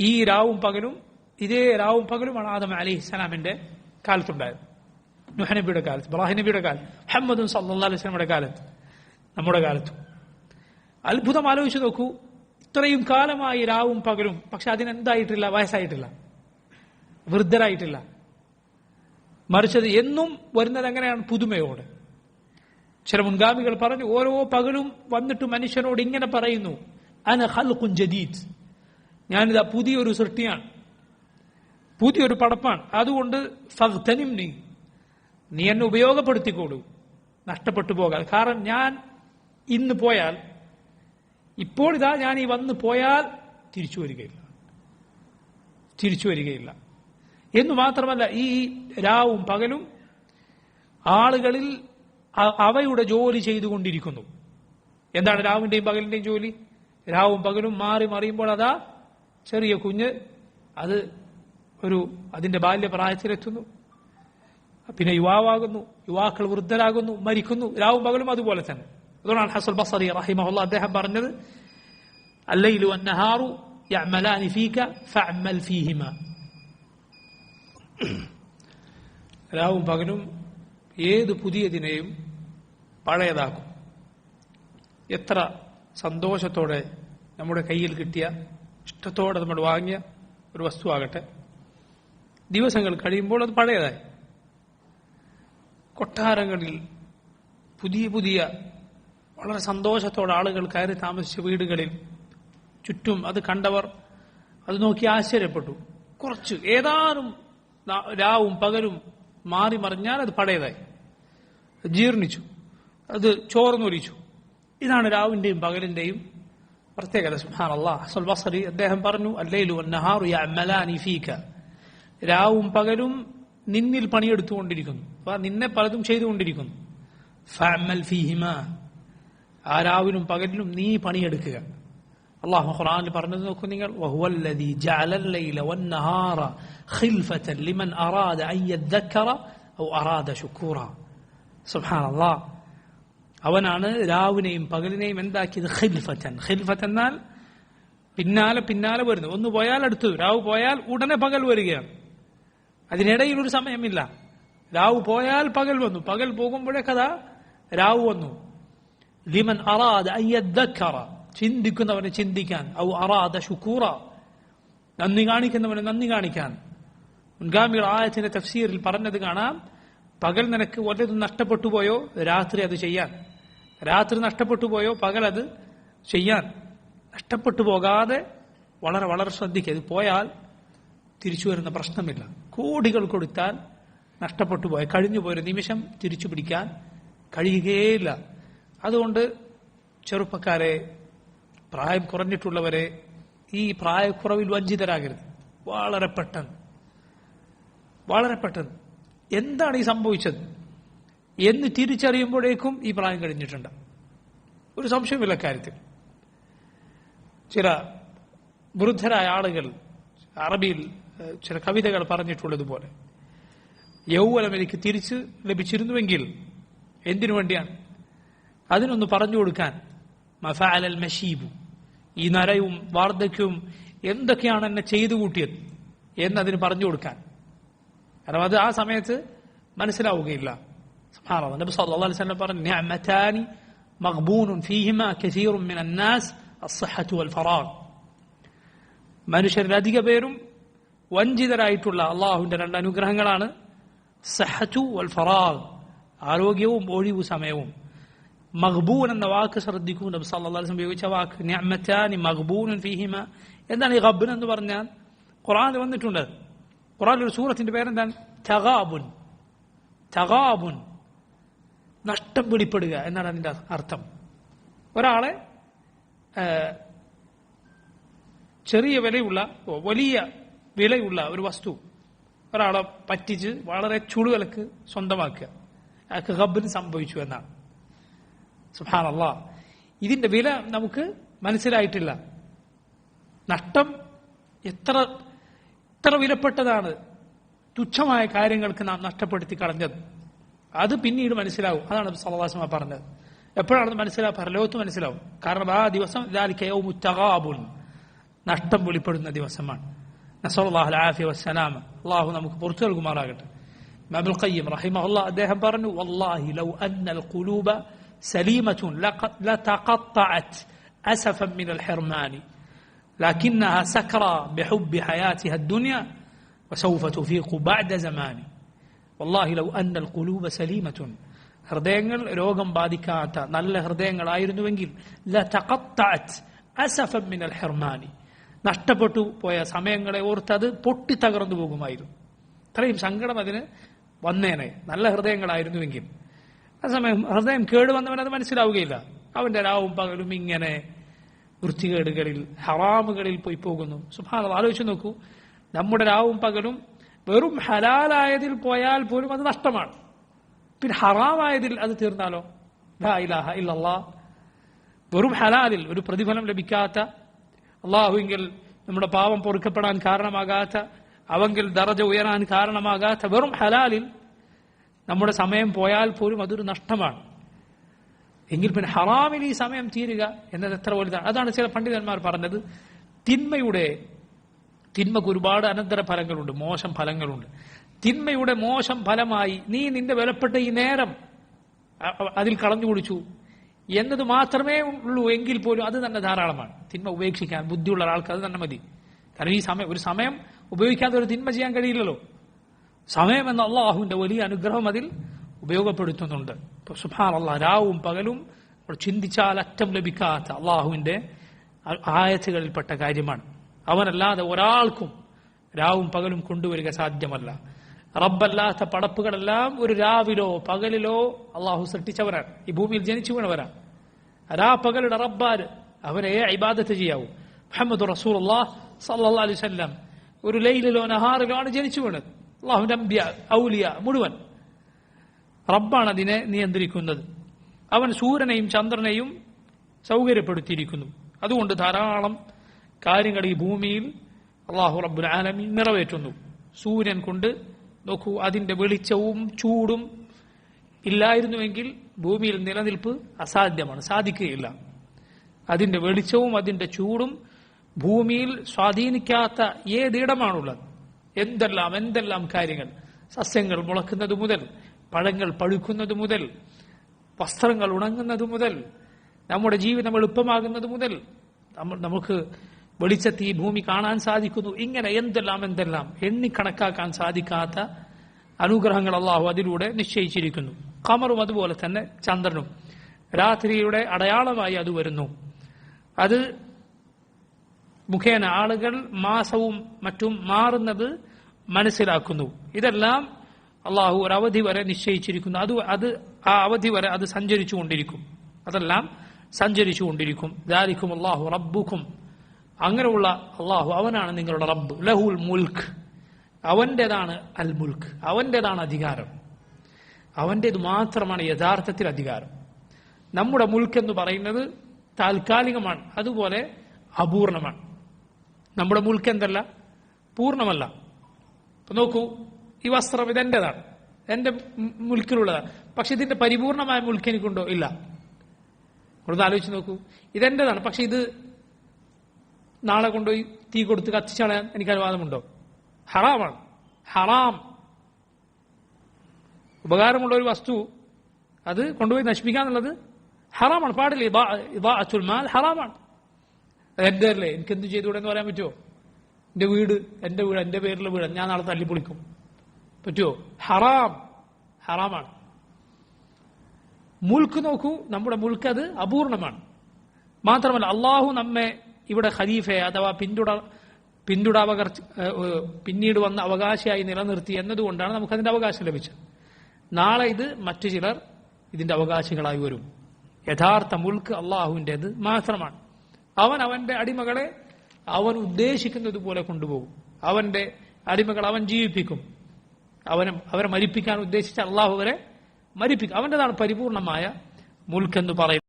ഈ രാവും പകലും ഇതേ രാവും പകലുമാണ് ആദം അലി ഇസ്ലാമിന്റെ കാലത്തുണ്ടായത്. നുഹ നബിയുടെ കാലത്ത് ഇബ്രാഹിം നബിയുടെ കാലത്ത് മുഹമ്മദും സല്ലാ അലൈഹി സ്വലമിയുടെ കാലത്ത് നമ്മുടെ കാലത്തും. അത്ഭുതം ആലോചിച്ച് നോക്കൂ ഇത്രയും കാലമായി രാവും പകലും പക്ഷെ അതിനെന്തായിട്ടില്ല? വയസ്സായിട്ടില്ല. വൃദ്ധരായിട്ടില്ല. മറിച്ചത് എന്നും വരുന്നത് എങ്ങനെയാണ്? പുതുമയോടെ. ചില മുൻഗാമികൾ പറഞ്ഞു ഓരോ പകലും വന്നിട്ട് മനുഷ്യനോട് ഇങ്ങനെ പറയുന്നു അന ഹൽഖുൻ ജദീദ്. ഞാനിതാ പുതിയൊരു സൃഷ്ടിയാണ്. പുതിയൊരു പടപ്പാണ്. അതുകൊണ്ട് ഫഗ്തനിം നീ. നീ എന്നെ ഉപയോഗപ്പെടുത്തിക്കോളൂ. നഷ്ടപ്പെട്ടു പോകാതെ കാരണം ഞാൻ ഇന്ന് പോയാൽ ഇപ്പോൾ ഇതാ ഞാൻ ഈ വന്ന് പോയാൽ തിരിച്ചു വരികയില്ല. തിരിച്ചു വരികയില്ല. എന്ന് മാത്രമല്ല ഈ രാവും പകലും ആളുകളിൽ അവയുടെ ജോലി ചെയ്തുകൊണ്ടിരിക്കുന്നു. എന്താണ് രാവിന്റെയും പകലിന്റെയും ജോലി? രാവും പകലും മാറി മറിയുമ്പോൾ അതാ ചെറിയ കുഞ്ഞ് അത് ഒരു അതിന്റെ ബാല്യപ്രായത്തിലെത്തുന്നു. പിന്നെ യുവാവാകുന്നു യുവാക്കൾ വൃദ്ധരാകുന്നു മരിക്കുന്നു രാവും പകലും അതുപോലെ തന്നെ. അതുകൊണ്ടാണ് ഹസൽ ബസറി റഹിമഹുല്ല അദ്ദേഹം പറഞ്ഞത് അല്ലയിലു അന്നഹാറു രാവും പകലും ഏത് പുതിയതിനെയും പഴയതാക്കും. എത്ര സന്തോഷത്തോടെ നമ്മുടെ കയ്യിൽ കിട്ടിയ ഇഷ്ടത്തോടെ നമ്മൾ വാങ്ങിയ ഒരു വസ്തുവാകട്ടെ. ദിവസങ്ങൾ കഴിയുമ്പോൾ അത് പഴയതായി. കൊട്ടാരങ്ങളിൽ പുതിയ പുതിയ വളരെ സന്തോഷത്തോടെ ആളുകൾ കയറി താമസിച്ച വീടുകളിൽ ചുറ്റും അത് കണ്ടവർ അത് നോക്കി ആശ്ചര്യപ്പെട്ടു. കുറച്ച് ഏതാനും രാവും പകലും മാറി മറിഞ്ഞാൽ അത് പഴയതായി. ജീർണിച്ചു. അത് ചോർന്നൊലിച്ചു. ഇതാണ് രാവിന്റെയും പകലിന്റെയും പ്രത്യേകത സുഹാൻ അള്ളാഹ് ബസറി അദ്ദേഹം പറഞ്ഞു അല്ലയിലു നഹാറു യഅമലാനി ഫീക രാവും പകലും നിന്നിൽ പണിയെടുത്തുകൊണ്ടിരിക്കുന്നു. അപ്പൊ നിന്നെ പലതും ചെയ്തുകൊണ്ടിരിക്കുന്നു. ഫഅമൽ ഫീഹിമ. ആ രാവിലും പകലിലും നീ പണിയെടുക്കുക. അള്ളാഹു ഖുർആനിൽ പറഞ്ഞത് നോക്കൂ നിങ്ങൾ. വഹുവല്ലദീ ജഅലൽ ലൈല വന്നഹാറ ഖിൽഫതൻ ലിമൻ അറാദ അൻ യദ്ദക്കറ ഔ അറാദ ശുക്കൂറ. സുബ്ഹാനല്ലാഹ് അവനാണ് രാവിനെയും പകലിനെയും എന്താക്കിയത്? ഖിൽഫത്തൻ. ഖിൽഫത്ത് എന്നാൽ പിന്നാലെ പിന്നാലെ വരുന്നു. ഒന്ന് പോയാൽ അടുത്തു രാവ് പോയാൽ ഉടനെ പകൽ വരികയാണ്. അതിനിടയിൽ ഒരു സമയമില്ല. രാവ് പോയാൽ പകൽ വന്നു. പകൽ പോകുമ്പോഴേ കഥ രാവ് വന്നു. ലിമൻ അറാദ് അൻ യദ്ദക്കറ. ചിന്തിക്കുന്നവനെ ചിന്തിക്കാൻ. ഔ അറാദ ശുക്കൂറ. നന്ദി കാണിക്കുന്നവനെ നന്ദി കാണിക്കാൻ. മുൻഗാമികൾ ആയത്തിന്റെ തഫ്സീറിൽ പറഞ്ഞത് കാണാം. പകൽ നിനക്ക് വല്ലതും നഷ്ടപ്പെട്ടു പോയോ? രാത്രി അത് ചെയ്യാൻ. രാത്രി നഷ്ടപ്പെട്ടു പോയോ? പകൽ അത് ചെയ്യാൻ. നഷ്ടപ്പെട്ടു പോകാതെ വളരെ വളരെ ശ്രദ്ധിക്കുക. ഇത് പോയാൽ തിരിച്ചു വരുന്ന പ്രശ്നമില്ല. കോടികൾ കൊടുത്താൽ നഷ്ടപ്പെട്ടു പോയ. കഴിഞ്ഞു പോയൊരു നിമിഷം തിരിച്ചു പിടിക്കാൻ കഴിയുകയില്ല അതുകൊണ്ട് ചെറുപ്പക്കാരെ പ്രായം കുറഞ്ഞിട്ടുള്ളവരെ ഈ പ്രായക്കുറവിൽ വഞ്ചിതരാകരുത്. വളരെ പെട്ടെന്ന്. വളരെ പെട്ടെന്ന്. എന്താണ് ഈ സംഭവിച്ചത്? എന്ന് തിരിച്ചറിയുമ്പോഴേക്കും ഈ പ്രായം കഴിഞ്ഞിട്ടുണ്ട്. ഒരു സംശയമില്ല കാര്യത്തിൽ. ചില വൃദ്ധരായ ആളുകൾ അറബിയിൽ ചില കവിതകൾ പറഞ്ഞിട്ടുള്ളതുപോലെ യൗവനം എനിക്ക് തിരിച്ച് ലഭിച്ചിരുന്നുവെങ്കിൽ എന്തിനു വേണ്ടിയാണ്? അതിനൊന്ന് പറഞ്ഞു കൊടുക്കാൻ മഫാലൽ മഷീബു ഈ നരയും വാർദ്ധക്യവും എന്തൊക്കെയാണ് എന്നെ ചെയ്തു കൂട്ടിയത് എന്നതിന് പറഞ്ഞു കൊടുക്കാൻ. കാരണം അത് ആ സമയത്ത് മനസ്സിലാവുകയില്ല. സുബ്ഹാനല്ലാഹ്. നബി സല്ലല്ലാഹു അലൈഹി വസല്ലം പറഞ്ഞു നിഅമതാനി മഗ്ബൂനുൻ ഫീഹിമാ കസീറുൻ മിനൻ നാസ് അസ്സഹത്തു വൽ ഫറാഗ് മനുഷ്യരിൽ അധിക പേരും വഞ്ചിതരായിട്ടുള്ള അള്ളാഹുവിന്റെ രണ്ട് അനുഗ്രഹങ്ങളാണ് സഹത്തു വൽ ഫറാഗ് ആരോഗ്യവും ഒഴിവു സമയവും മഗ്ബൂൻ എന്ന വാക്ക് ശ്രദ്ധിക്കൂ നബി സല്ലല്ലാഹു അലൈഹി വസല്ലം ഉപയോഗിച്ച വാക്ക് നിഅമതാനി മഗ്ബൂനുൻ ഫീഹിമ എന്താണ് ഈ ഗബ്ൻ എന്ന് പറഞ്ഞാൽ ഖുർആനിൽ വന്നിട്ടുണ്ട് ഖുർആനിൽ ഒരു സൂറത്തിന്റെ പേരെന്താണ് തഗാബുൻ തഗാബുൻ നഷ്ടം പിടിപ്പെടുക എന്നാണ് അതിന്റെ അർത്ഥം. ഒരാളെ ചെറിയ വിലയുള്ള വലിയ വിലയുള്ള ഒരു വസ്തു ഒരാളെ പറ്റിച്ച് വളരെ ചുടുവിലക്ക് സ്വന്തമാക്കുക. അയാൾക്ക് ഹബിന് സംഭവിച്ചു എന്നാണ്. സുഹാനല്ല ഇതിന്റെ വില നമുക്ക് മനസ്സിലായിട്ടില്ല. നഷ്ടം എത്ര എത്ര വിലപ്പെട്ടതാണ്. തുച്ഛമായ കാര്യങ്ങൾക്ക് നാം നഷ്ടപ്പെടുത്തി കളഞ്ഞത്. അത് പിന്നീട് മനസ്സിലാവും അതാണ് സലഹാസ്മ പറഞ്ഞത് എപ്പോഴാണെന്ന് മനസ്സിലാവും പരലോകത്ത് മനസ്സിലാവും കാരണം ആ ദിവസം ദാലിക്കയോ മുത്തകാബുൽ നഷ്ടം വെളിപ്പെടുന്ന ദിവസമാണ് നസോള്ളാഹു ആഫി വസ്സലാം അള്ളാഹു നമുക്ക് പുറത്തു നൽകുമാറാകട്ടെ അബുൽ ഖയ്യം റഹിമഹുല്ല അദ്ദേഹം പറഞ്ഞു വല്ലാഹി ലൗ അന്നൽ ഖുലൂബ سليمة لتقطعت أسفا من الحرمان لكنها سكرى بحب حياتها الدنيا وسوف تفيق بعد زمان വല്ലാഹി ലൗ അന്നൽ കുലൂബ സലീമത്തുൻ. ഹൃദയങ്ങൾ രോഗം ബാധിക്കാത്ത നല്ല ഹൃദയങ്ങളായിരുന്നുവെങ്കിൽ മിനൽ ഹെർമാനി. നഷ്ടപ്പെട്ടു പോയ സമയങ്ങളെ ഓർത്ത് അത് പൊട്ടി തകർന്നു പോകുമായിരുന്നു. അത്രയും സങ്കടം അതിന് വന്നേനെ. നല്ല ഹൃദയങ്ങളായിരുന്നുവെങ്കിൽ. സമയം ഹൃദയം കേടുവന്നവൻ അത് മനസ്സിലാവുകയില്ല. അവന്റെ രാവും പകലും ഇങ്ങനെ വൃത്തികേടുകളിൽ ഹറാമുകളിൽ പോയി പോകുന്നു. സുഭാഗം ആലോചിച്ച് നോക്കൂ. നമ്മുടെ രാവും പകലും വെറും ഹലാലായതിൽ പോയാൽ പോലും അത് നഷ്ടമാണ്. പിന്നെ ഹറാമായതിൽ അത് തീർന്നാലോ? ഇലാഹ ഇല്ലല്ലാ. വെറും ഹലാലിൽ ഒരു പ്രതിഫലം ലഭിക്കാത്ത അള്ളാഹുവിങ്കിൽ നമ്മുടെ പാവം പൊറുക്കപ്പെടാൻ കാരണമാകാത്ത അവങ്കിൽ ദറജ ഉയരാൻ കാരണമാകാത്ത വെറും ഹലാലിൽ നമ്മുടെ സമയം പോയാൽ പോലും അതൊരു നഷ്ടമാണ്. എങ്കിൽ പിന്നെ ഹറാമിൽ ഈ സമയം തീരുക എന്നത് എത്ര വലുതാണ്? അതാണ് ചില പണ്ഡിതന്മാർ പറഞ്ഞത് തിന്മയുടെ തിന്മക്ക് ഒരുപാട് അനന്തര ഫലങ്ങളുണ്ട് മോശം ഫലങ്ങളുണ്ട്. തിന്മയുടെ മോശം ഫലമായി നീ നിന്റെ വിലപ്പെട്ട ഈ നേരം അതിൽ കളഞ്ഞു കുടിച്ചു എന്നത് മാത്രമേ ഉള്ളൂ എങ്കിൽ പോലും അത് തന്നെ ധാരാളമാണ്. തിന്മ ഉപേക്ഷിക്കാൻ ബുദ്ധിയുള്ള ഒരാൾക്ക് അത് തന്നെ മതി. കാരണം ഈ സമയം ഒരു സമയം ഉപയോഗിക്കാതെ ഒരു തിന്മ ചെയ്യാൻ കഴിയില്ലല്ലോ. സമയം എന്ന അള്ളാഹുവിന്റെ വലിയ അനുഗ്രഹം അതിൽ ഉപയോഗപ്പെടുത്തുന്നുണ്ട്. സുഹാൻ അള്ളാഹ് രാവും പകലും ചിന്തിച്ചാൽ അറ്റം ലഭിക്കാത്ത അള്ളാഹുവിന്റെ ആയത്തുകളിൽപ്പെട്ട കാര്യമാണ്. അവനല്ലാതെ ഒരാൾക്കും രാവും പകലും കൊണ്ടുവരിക സാധ്യമല്ല. റബ്ബല്ലാത്ത പടപ്പുകളെല്ലാം ഒരു രാവിലോ പകലിലോ അള്ളാഹു സൃഷ്ടിച്ചവരാണ്. ഈ ഭൂമിയിൽ ജനിച്ചു വീണവരാണ് രാ പകലുടെ റബ്ബാര് അവരെ ഇബാദത്ത് ചെയ്യാവൂ. മുഹമ്മദ് റസൂൽ സല്ലാ അലൈഹി വസല്ലം ഒരു ലൈലിലോ നഹാറിലോ ആണ് ജനിച്ചു വീണത് അള്ളാഹുന്റെ അമ്പ്യ ഔലിയ മുഴുവൻ. റബ്ബാണ് അതിനെ നിയന്ത്രിക്കുന്നത്. അവൻ സൂര്യനെയും ചന്ദ്രനെയും സൗകര്യപ്പെടുത്തിയിരിക്കുന്നു. അതുകൊണ്ട് ധാരാളം കാര്യങ്ങൾ ഈ ഭൂമിയിൽ അള്ളാഹു റബ്ബുൽ ആലമി നിറവേറ്റുന്നു. സൂര്യൻ കൊണ്ട് നോക്കൂ അതിന്റെ വെളിച്ചവും ചൂടും ഇല്ലായിരുന്നുവെങ്കിൽ ഭൂമിയിൽ നിലനിൽപ്പ് അസാധ്യമാണ് സാധിക്കുകയില്ല. അതിന്റെ വെളിച്ചവും അതിന്റെ ചൂടും ഭൂമിയിൽ സ്വാധീനിക്കാത്ത ഏതിടമാണുള്ളത്? എന്തെല്ലാം എന്തെല്ലാം കാര്യങ്ങൾ? സസ്യങ്ങൾ മുളക്കുന്നത് മുതൽ പഴങ്ങൾ പഴുക്കുന്നത് മുതൽ വസ്ത്രങ്ങൾ ഉണങ്ങുന്നത് മുതൽ നമ്മുടെ ജീവിതം എളുപ്പമാകുന്നത് മുതൽ നമുക്ക് വെളിച്ചത്ത് ഈ ഭൂമി കാണാൻ സാധിക്കുന്നു. ഇങ്ങനെ എന്തെല്ലാം എന്തെല്ലാം എണ്ണിക്കണക്കാക്കാൻ സാധിക്കാത്ത അനുഗ്രഹങ്ങൾ അള്ളാഹു അതിലൂടെ നിശ്ചയിച്ചിരിക്കുന്നു. കമറും അതുപോലെ തന്നെ ചന്ദ്രനും രാത്രിയുടെ അടയാളമായി അത് വരുന്നു. അത് മുഖേന ആളുകൾ മാസവും മറ്റും മാറുന്നത് മനസ്സിലാക്കുന്നു. ഇതെല്ലാം അള്ളാഹു ഒരു അവധി വരെ നിശ്ചയിച്ചിരിക്കുന്നു. അത് അത് ആ അവധി വരെ അത് സഞ്ചരിച്ചുകൊണ്ടിരിക്കും. അതെല്ലാം സഞ്ചരിച്ചുകൊണ്ടിരിക്കും. ദാരിക്കും അള്ളാഹു റബ്ബുക്കും അങ്ങനെയുള്ള അള്ളാഹു അവനാണ് നിങ്ങളുടെ റബ്ബ്. ലഹുൽ മുൽക്ക്. അവന്റേതാണ് അൽ മുൽക്ക്. അവന്റേതാണ് അധികാരം. അവന്റേത് മാത്രമാണ് യഥാർത്ഥത്തിൽ അധികാരം. നമ്മുടെ മുൽക്ക് എന്ന് പറയുന്നത് താൽക്കാലികമാണ്. അതുപോലെ അപൂർണമാണ്. നമ്മുടെ മുൽക്ക് എന്തല്ല? പൂർണമല്ല ഇപ്പൊ നോക്കൂ ഈ വസ്ത്രം ഇതെന്റേതാണ്? എന്റെ മു- മുൽക്കിലുള്ളതാണ്. പക്ഷെ ഇതിന്റെ പരിപൂർണമായ മുൽക്ക് എനിക്കുണ്ടോ? ഇല്ല. ഒന്ന് ആലോചിച്ച് നോക്കൂ. ഇതെന്റേതാണ്? പക്ഷെ ഇത് നാളെ കൊണ്ടുപോയി തീ കൊടുത്ത് കത്തിച്ചളയാൻ എനിക്ക് അനുവാദമുണ്ടോ? ഹറാമാണ്. ഹറാം. ഉപകാരമുള്ള ഒരു വസ്തു അത് കൊണ്ടുപോയി നശിപ്പിക്കാന്നുള്ളത് ഹറാമാണ്. പാടില്ല? ഇബാ- ഇബാഅത്തുൽ മാൽ ഹറാമാണ്. എന്റെ അല്ലേ? എനിക്ക് എന്ത് ചെയ്തുകൂടെ എന്ന് പറയാൻ പറ്റുമോ? എന്റെ വീട് എന്റെ വീട് എന്റെ പേരിലെ വീട്. ഞാൻ നാളെ തല്ലിപ്പൊളിക്കും. പറ്റുമോ? ഹറാം. ഹറാമാണ്. മുൽക്ക് നോക്കൂ. നമ്മുടെ മുൽക്ക് അത് അപൂർണമാണ്. മാത്രമല്ല അള്ളാഹു നമ്മെ ഇവിടെ ഖലീഫയെ അഥവാ പിന്തുട പിന്തുടാവകർ പിന്നീട് വന്ന അവകാശിയായി നിലനിർത്തി എന്നതുകൊണ്ടാണ് നമുക്ക് നമുക്കതിന്റെ അവകാശം ലഭിച്ചത്. നാളെ ഇത് മറ്റു ചിലർ ഇതിന്റെ അവകാശികളായി വരും. യഥാർത്ഥ മുൽക്ക് അള്ളാഹുവിന്റെത് മാത്രമാണ്. അവൻ അവന്റെ അടിമകളെ അവൻ ഉദ്ദേശിക്കുന്നത് പോലെ കൊണ്ടുപോകും. അവന്റെ അടിമകൾ അവൻ ജീവിപ്പിക്കും. അവനെ അവരെ മരിപ്പിക്കാൻ ഉദ്ദേശിച്ച അള്ളാഹു അവരെ മരിപ്പിക്കും. അവന്റെതാണ് പരിപൂർണമായ മുൽക്കെന്ന് പറയുന്നത്.